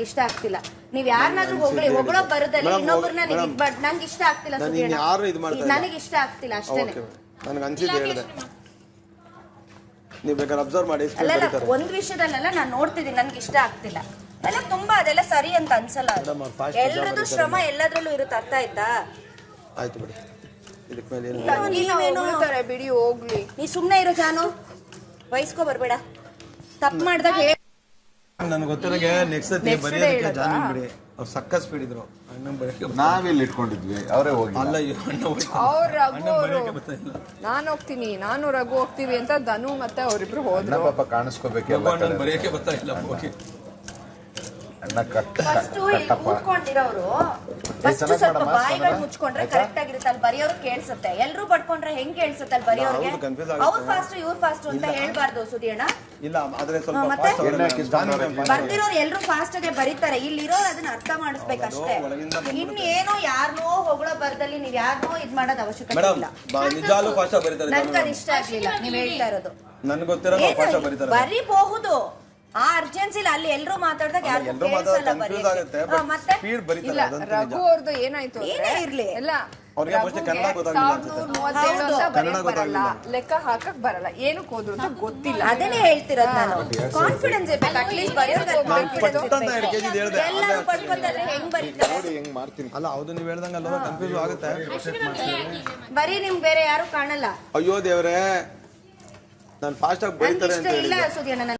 ನಂಗೆ ಇಷ್ಟ ಆಗ್ತಿಲ್ಲ. ನೀವ್ ಯಾರನ್ನಾದ್ರೂ ಹೋಗ್ಲಿ ಹೊಗಳೋ ಬರದಲ್ಲಿ ಇನ್ನೊಬ್ಬರನ್ನ ನೀವು ಇದ್ ಮಾಡ್- ನಂಗೆ ಇಷ್ಟ ಆಗ್ತಿಲ್ಲ ನಾನು ಸುಧೀರ್ ಅಣ್ಣ. ಇನ್ಯಾರು ಇದ್ ಮಾಡ್ತಾ ಇಲ್ಲ. ನನಗೆ ಇಷ್ಟ ಆಗ್ತಿಲ್ಲ ಅಷ್ಟೇನೆ. ಓಕೆ ನನಗೆ ಅನ್ಸಿದ್ದು ಹೇಳಿದೆ. ನೀವು ಬೇಕಾದ್ರೆ ಅಬ್ಸರ್ವ್ ಮಾಡಿ ಸ್ಪೀಡ್ ಅಲ್ಲಲ್ಲ ಬರೀತಾರೆ. ಒಂದ್ ವಿಷಯದಲ್ಲೆಲ್ಲ ನಾನು ನೋಡ್ತಿದ್ದೀನಿ ನನ್ಗೆ ಇಷ್ಟ ಆಗ್ತಿಲ್ಲ. ಎಲ್ಲ ತುಂಬಾ ಅದೆಲ್ಲ ಸರಿ ಅಂತ ಅನ್ಸಲ್ಲ ಅದು. ಮೇಡಮ್, ಅವ್ರು fast ಎಲ್ರದ್ದು ಶ್ರಮ ಎಲ್ಲದ್ರಲ್ಲೂ ಇರುತ್ತೆ ಅರ್ಥ ಆಯ್ತಾ? ಆಯ್ತು ಬಿಡಿ. ಇದಕ್ಕೆ ಮೇಲೆ ಏನು ನೀವೇನು ಬಿಡಿ ಹೋಗ್ಲಿ. ನೀ ಸುಮ್ನೆ ಇರೋ ಜಾನು. ವಹಿಸ್ಕೊ ಬರ್ಬೇಡ. ತಪ್ಪು ಮಾಡ್ದಾಗ ಹೇಳ ನನಗೆ ಗೊತ್ತಿರೋಗೆ ನೆಕ್ಸ್ಟ್ ಸತಿ ಬರೆಯೋದಕ್ಕೆ? ಜಾನಿನ್ ಬಿಡಿ. ಅವ್ರು ಸಕ್ಕ ಸ್ಪೀಡ್ ಇದ್ರು ಅಣ್ಣನ್ ಬರೆಯಕ್ಕೆ ಬರ್ತಾ- ನಾವೆಲ್ಲಿ ಇಟ್ಕೊಂಡಿದ್ವಿ? ಅವರೇ ಹೋಗಿ. ಅಲ್ಲ ಇವ್ರು ಅಣ್ಣ. ಅವ್ರ ನಾನು ಹೋಗ್ತೀನಿ ನಾನು ರಘು ಹೋಗ್ತೀವಿ ಅಂತ ಧನು ಮತ್ತೆ ಅವರಿಬ್ರು ಅಣ್ಣ ಹೋದ್ರು ಪಾಪ ಕಾಣಿಸ್ಕೋಬೇಕು ಅಣ್ಣನ ಅಣ್ಣನ್ ಬರೆಯಕ್ಕೆ ಬರ್ತಾ ಇಲ್ಲ ಹೋಗಿ. ಅಣ್ಣ ಕಟ್ಟ ಫಸ್ಟ್ ಇಲ್ಲಿ ಕಟ್ಟಪ್ಪ. ಕೂತ್ಕೊಂಡಿರೋರು ಫಸ್ಟ್ ಚೆನ್ನಾಗ್ ಸ್ವಲ್ಪ ಮಾಡಮ್ಮ, ಬಾಯಿಗಳು ಸಮಾಧಾನ. ಮುಚ್ಕೊಂಡ್ರೆ ಆಯ್ತಾ? ಕರೆಕ್ಟ್ ಆಗಿರುತ್ತೆ. ಅಲ್ಲಿ ಬರೆಯೋರು ಕೇಳಿಸುತ್ತೆ. ಎಲ್ರು ಬಡ್ಕೊಂಡ್ರೆ ಹೆಂಗ್ ಕೇಳಿಸುತ್ತೆ ಅಲ್ಲಿ ಬರೆಯೋರ್ಗೆ? ಹೌದು, confuse ಆಗುತ್ತೆ. ಅವ್ರು ಫಾಸ್ಟ್ ಇವ್ರು ಫಾಸ್ಟ್ ಅಂತ ಹೇಳ್ಬಾರ್ದು ಸುದಿಯಣ್ಣ ಇಲ್ಲ ಆದ್ರೆ ಸ್ವಲ್ಪ ಹಾ, ಮತ್ತೆ? fast ಎಣ್ಣೆ ಬರ್ದಿರೋರು ಎಲ್ರು ಫಾಸ್ಟ್ ಆಗಿ ಬರೀತಾರೆ. ಇಲ್ಲಿರೋರು ಅದನ್ನ ಅರ್ಥ ಮಾಡಿಸ್ಬೇಕಷ್ಟೇ ಹೌದು, ಒಳಗಿಂದ ಬಂದ್ಬಿಡುತ್ತೆ. ಇನ್ನೇನೋ ಯಾರನ್ನೋ ಹೊಗಳೋ ಬರ್ದಲ್ಲಿ ನೀವ್ ಯಾರನ್ನೋ ಇದ್ ಮಾಡೋದ್ ಅವಶ್ಯಕತೆ ಮೇಡಮ್ ಇಲ್ಲ. ನಿಜಾಲು ಫಾಸ್ಟ್ ಬರೀತಾರೆ ನನ್ಗೆ ಅದು ಇಷ್ಟ ಆಗ್ಲಿಲ್ಲ. ನೀವ್ ಹೇಳ್ತಾ ಇರೋದು. ನನ್ಗೆ ಗೊತ್ತಿರೋ ಫಾಸ್ಟ್ ಏನು, ಬರೀತಾರೆ ಬರೀಬಹುದು. ಆ ಅರ್ಜೆನ್ಸಿಲಿ ಅಲ್ಲಿ ಎಲ್ಲರೂ ಮಾತಾಡ್ದಾಗ ಯಾರು ಎಲ್ರು confuse ಆಗುತ್ತೆ ಮತ್ತೆ? ಸ್ಪೀಡ್ ಇಲ್ಲ ಅದಂತೂ ನಿಜ. ರಘು ಅವ್ರದ್ದು ಏನಾಯ್ತು ಏನೇ ಇರ್ಲಿ. ಎಲ್ಲ ಅವ್ರಿಗೆ first ಕನ್ನಡ ಗೊತ್ತಾಗ್ಲಿಲ್ಲ ಸಾವಿರದ ಅನ್ಸುತ್ತೆ. ಮೂವತ್ತೇಳು ಹೌದು. ಕನ್ನಡ ಬರೆಯಕ್ ಬರಲ್ಲ ಗೊತ್ತಾಗ್ಲಿಲ್ಲ. ಲೆಕ್ಕ ಹಾಕಕ್ ಬರಲ್ಲ ಏನಕ್ಕೆ ಹೋದ್ರು ಅಂತ ಗೊತ್ತಿಲ್ಲ. ಅದನ್ನೇ ಹೇಳ್ತಿರೋದು ನಾನು. ಕಾನ್ಫಿಡೆನ್ಸ್ ಇರ್ಬೇಕು. ಅಟ್ಲೀಸ್ಟ್ ಬರೆಯೋರ್ಗೆ ಪಟ್ ಅಂತ ಎರಡು ಕೆಜಿ ಹೇಳ್ದೆ. ಎಲ್ಲರೂ ಪಡ್ಕೊಂತಾರೆ ಹೆಂಗ್ ಬರೀತಾರೆ? ನೋಡಿ ಹೆಂಗ್ ಮಾಡ್ತೀನಿ. ಅಲ್ಲ ಹೌದು ನೀವು ಹೇಳ್ದಂಗೆ ಅಲ್ಲ ಕನ್ಫ್ಯೂಸ್ ಆಗುತ್ತೆ. ಬರೀ ನಿಮ್ ಬೇರೆ ಯಾರು ಕಾಣಲ್ಲ. ಅಯ್ಯೋ ದೇವ್ರೆ ನಾನು ಫಾಸ್ಟ್ ಆಗಿ ನನ್ಗೆ ಬರೀತಾರೆ ಇಷ್ಟ ಅಂತ ಇಲ್ಲ ಹೇಳಿದ್ದೆ ಸುದಿಯಣ್ಣ